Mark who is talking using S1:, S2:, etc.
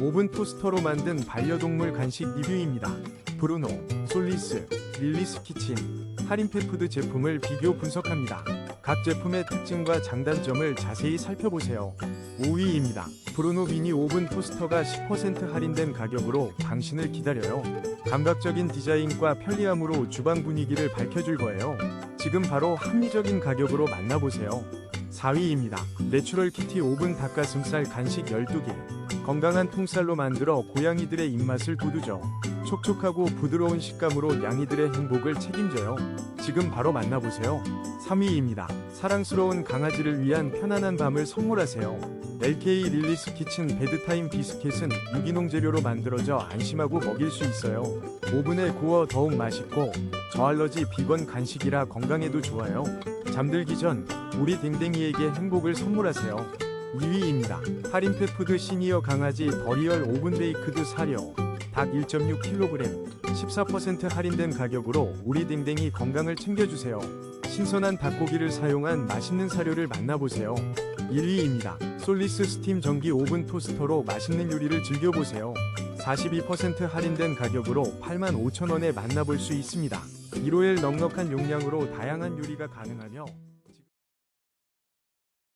S1: 오븐 토스터로 만든 반려동물 간식 리뷰입니다. 브루노, 솔리스, 릴리스 키친, 할인펫푸드 제품을 비교 분석합니다. 각 제품의 특징과 장단점을 자세히 살펴보세요. 5위입니다. 브루노 미니 오븐 토스터가 10% 할인된 가격으로 당신을 기다려요. 감각적인 디자인과 편리함으로 주방 분위기를 밝혀줄 거예요. 지금 바로 합리적인 가격으로 만나보세요. 4위입니다. 내추럴 키티 오븐 닭가슴살 간식 12개. 건강한 통살로 만들어 고양이들의 입맛을 돋우죠. 촉촉하고 부드러운 식감으로 양이들의 행복을 책임져요. 지금 바로 만나보세요. 3위입니다. 사랑스러운 강아지를 위한 편안한 밤을 선물하세요. LK 릴리스 키친 베드타임 비스켓은 유기농 재료로 만들어져 안심하고 먹일 수 있어요. 오븐에 구워 더욱 맛있고 저알러지 비건 간식이라 건강에도 좋아요. 잠들기 전 우리 댕댕이에게 행복을 선물하세요. 2위입니다. 할인펫푸드 시니어 강아지 더리얼 오븐 베이크드 사료 닭 1.6kg 14% 할인된 가격으로 우리 댕댕이 건강을 챙겨주세요. 신선한 닭고기를 사용한 맛있는 사료를 만나보세요. 1위입니다. 솔리스 스팀 전기 오븐 토스터로 맛있는 요리를 즐겨보세요. 42% 할인된 가격으로 85,000원에 만나볼 수 있습니다. 1호엘 넉넉한 용량으로 다양한 요리가 가능하며